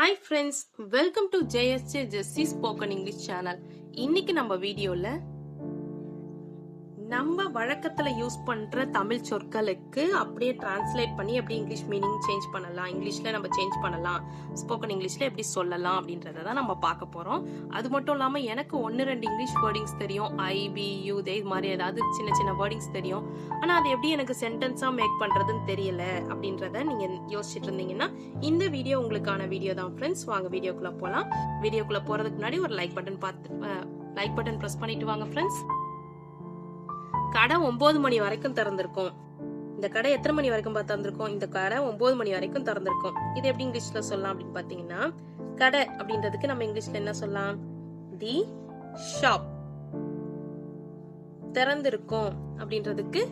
Hi friends welcome to JSJ Jessy spoken English channel இன்னைக்கு நம்ம வீடியோவில் நம்ம வழக்கத்துல யூஸ் பண்ற தமிழ் சொற்களுக்கு அப்படியே டிரான்ஸ்லேட் பண்ணி எப்படி இங்கிலீஷ் மீனிங் சேஞ்ச் பண்ணலாம். இங்கிலீஷ்ல நம்ம சேஞ்ச் பண்ணலாம். ஸ்போக்கன் இங்கிலீஷ்ல எப்படி சொல்லலாம் அப்படின்றத தான் நம்ம பார்க்க போறோம். அது மட்டும் இல்லாம எனக்கு ஒன்னு ரெண்டு இங்கிலீஷ் வேர்டிங்ஸ் தெரியும். ஐ பி யூ தே இது மாதிரி ஏதாவது சின்ன சின்ன வேர்டிங்ஸ் தெரியும். ஆனா அது எப்படி எனக்கு சென்டென்ஸா மேக் பண்றதுன்னு தெரியல அப்படின்றத நீங்க யோசிச்சுட்டு இருந்தீங்கன்னா இந்த வீடியோ உங்களுக்கான வீடியோ தான் ஃப்ரெண்ட்ஸ் வாங்க வீடியோக்குள்ள போலாம். வீடியோக்குள்ள போறதுக்கு முன்னாடி ஒரு லைக் பட்டன் பார்த்து லைக் பட்டன் ப்ரெஸ் பண்ணிட்டு வாங்க ஃப்ரெண்ட்ஸ் கடை ஒன்பது மணி வரைக்கும் திறந்திருக்கும். இந்த கடை எத்தனை மணி வரைக்கும் பார்த்து திறந்திருக்கும்? இந்த கடை ஒன்பது மணி வரைக்கும் திறந்திருக்கும். இது எப்படி இங்கிலீஷ்ல சொல்லலாம் அப்படின்னு பாத்தீங்கன்னா கடை அப்படின்றதுக்கு நம்ம இங்கிலீஷ்ல என்ன சொல்லலாம்? The shop. திறந்திருக்கும் அப்படின்றதுக்கு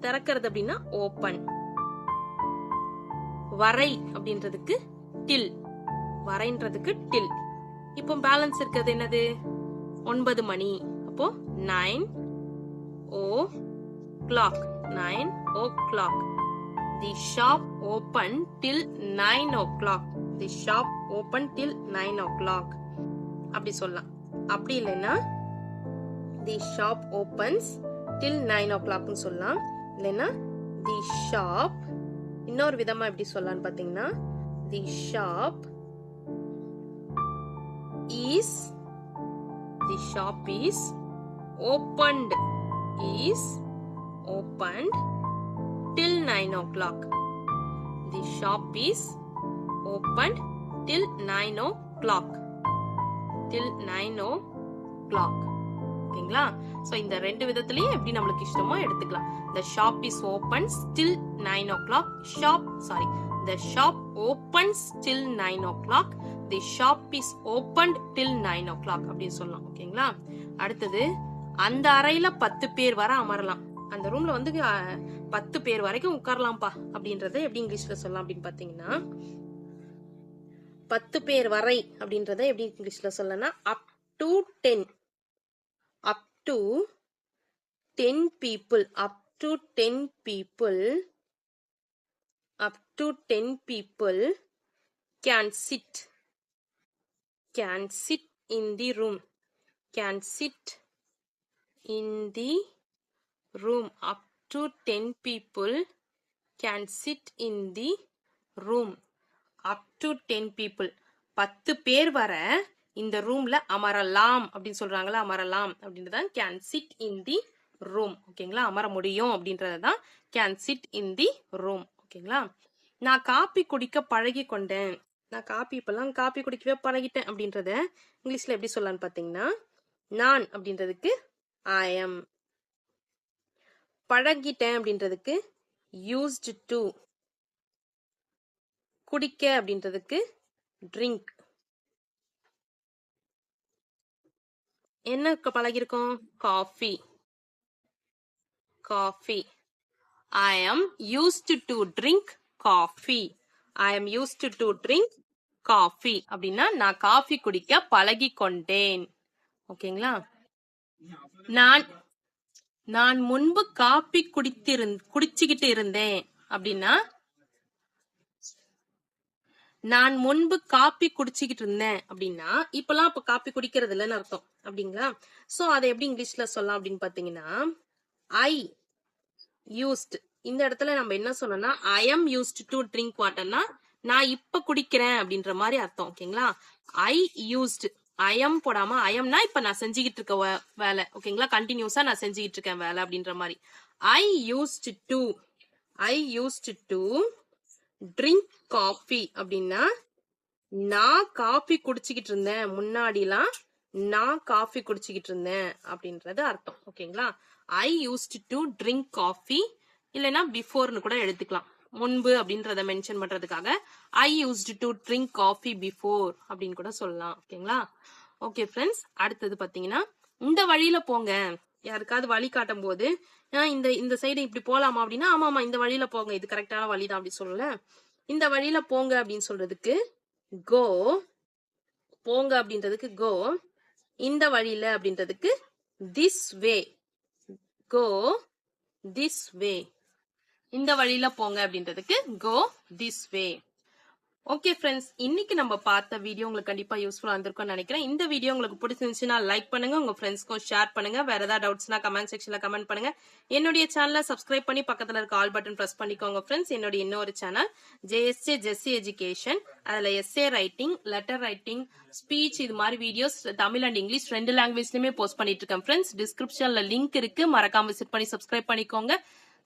திறக்கிறது அப்படின்னா ஓபன் வரை அப்படின்றதுக்கு டில். வரைன்றதுக்கு டில். இப்போ பேலன்ஸ் இருக்கிறது என்னது? ஒன்பது மணி. அப்போ nine o'clock nine o'clock the shop open till nine o'clock the shop open till nine o'clock அப்படி சொல்லலாம். அப்படி இல்லைன்னா the shop opens till nine ஓ கிளாக்னு சொல்லலாம். இல்லைன்னா தி ஷாப் இன்னொரு விதமா எப்படி சொல்லலாம்னு பார்த்தீங்கன்னா the shop is the shop is opened is opened till 9 o'clock. The shop is opened till 9 o'clock. Till 9 o'clock. ஓகேங்களா ஸோ இந்த ரெண்டு விதத்துலேயும் எப்படி நம்மளுக்கு இஷ்டமோ எடுத்துக்கலாம் the shop is open still nine o'clock shop sorry the shop open still nine o'clock the shop is open till nine o'clock அப்படின்னு சொல்லலாம் ஓகேங்களா அடுத்தது அந்த அறையில பத்து பேர் வர அமரலாம். அந்த ரூம்ல வந்து பத்து பேர் வரைக்கும் உட்காரலாம்ப்பா அப்படின்றத எப்படி இங்கிலீஷ்ல சொல்லலாம் அப்படின்னு பாத்தீங்கன்னா பத்து பேர் வரை அப்படின்றத எப்படி இங்கிலீஷ்ல சொல்லனா up to ten up to ten people up to ten people up to ten people can sit can sit in the room can sit in the room. Up to 10 people can sit in the room. Up to 10 people. பத்து பேர் வர இந்த ரூம்ல அமரலாம் அப்படின்னு சொல்றாங்களா அமரலாம் அப்படின்றதான் can sit in the room ஓகேங்களா அமர முடியும் அப்படின்றது தான் can sit in the room ஓகேங்களா நான் காப்பி குடிக்க பழகி கொண்டேன். நான் காப்பி இப்பெல்லாம் காப்பி குடிக்கவே பழகிட்டேன் அப்படின்றத இங்கிலீஷில் எப்படி சொல்லலான்னு பார்த்தீங்கன்னா நான் அப்படின்றதுக்கு ஐ எம் பழகிட்டேன் அப்படின்றதுக்கு யூஸ்ட் டு குடிக்க அப்படின்றதுக்கு ட்ரிங்க் என்ன பழகிருக்கோம் coffee coffee I am used to drink coffee I am used to drink coffee அப்படின்னா நான் காஃபி குடிக்க பழகி கொண்டேன் ஓகேங்களா நான் நான் முன்பு காப்பி குடித்திருந் குடிச்சுக்கிட்டு இருந்தேன் அப்படின்னா நான் முன்பு காப்பி குடிச்சுக்கிட்டு இருந்தேன் அப்படின்னா இப்பெல்லாம் இப்ப காப்பி குடிக்கிறது இல்லைன்னு அர்த்தம். அப்படிங்களா? சோ அதை எப்படி இங்கிலீஷ்ல சொல்லலாம் அப்படின்னு பாத்தீங்கன்னா ஐ யூஸ்ட் இந்த இடத்துல நம்ம என்ன சொல்லணும்னா I am used to drink வாட்டர்னா நான் இப்ப குடிக்கிறேன் அப்படின்ற மாதிரி அர்த்தம் ஓகேங்களா? ஐ யூஸ்ட் அயம் போடாம ஐஎம்னா இப்ப நான் செஞ்சுக்கிட்டு இருக்க வேலை. ஓகேங்களா கண்டினியூஸா நான் செஞ்சுக்கிட்டு இருக்கேன் வேலை அப்படின்ற மாதிரி. I used to I used to drink coffee அப்படின்னா நான் காஃபி குடிச்சுக்கிட்டு இருந்தேன். முன்னாடிலாம் நான் காஃபி குடிச்சுக்கிட்டு இருந்தேன் அப்படின்றது அர்த்தம். ஓகேங்களா I used to drink coffee இல்லைன்னா பிஃபோர்னு கூட எடுத்துக்கலாம். முன்பு அப்படின்றத மென்ஷன் பண்றதுக்காக I used to drink coffee before அப்படின்னு கூட சொல்லலாம். ஓகேங்களா ஓகே ஃப்ரெண்ட்ஸ் அடுத்தது பார்த்தீங்கன்னா இந்த வழியில போங்க. யாருக்காவது வழி காட்டும் போது "ஆ, இந்த இந்த சைடு இப்படி போலாமா? அப்படின்னா ஆமா ஆமா இந்த வழியில போங்க. இது கரெக்டான வழி தான் அப்படி சொல்லல. இந்த வழியில போங்க அப்படின்னு சொல்றதுக்கு கோ போங்க அப்படின்றதுக்கு கோ இந்த வழியில அப்படின்றதுக்கு திஸ் வே கோ திஸ் வே இந்த வழியில போங்க அப்படின்றதுக்கு go this way okay friends இன்னைக்கு நம்ம பார்த்த வீடியோ உங்களுக்கு கண்டிப்பா யூஸ்ஃபுல்லா இருந்திருக்கும்னு நினைக்கிறேன். இந்த வீடியோ உங்களுக்கு பிடிச்சிருந்துச்சுன்னா லைக் பண்ணுங்க. உங்க ஃப்ரெண்ட்ஸ்க்கும் ஷேர் பண்ணுங்க. வேற ஏதாவது டவுட்ஸ்னா கமெண்ட் செக்ஷன்ல கமெண்ட் பண்ணுங்க. என்னுடைய சேனலை சப்ஸ்கிரைப் பண்ணி பக்கத்துல இருக்க ஆல் பட்டன் பிரஸ் பண்ணிக்கோங்க ஃப்ரெண்ட்ஸ் என்னுடைய இன்னொரு சேனல் ஜேஎஸ்ஏ ஜெஸ்சி எஜுகேஷன் அதுல essay writing letter writing speech இது மாதிரி வீடியோஸ் தமிழ் அண்ட் இங்கிலீஷ் ரெண்டு லாங்குவேஜ்லயுமே போஸ்ட் பண்ணிட்டு இருக்கேன் ஃப்ரெண்ட்ஸ் டிஸ்கிரிப்ஷன்ல லிங்க் இருக்கு. மறக்காம விசிட் பண்ணி சப்ஸ்கிரைப் பண்ணிக்கோங்க.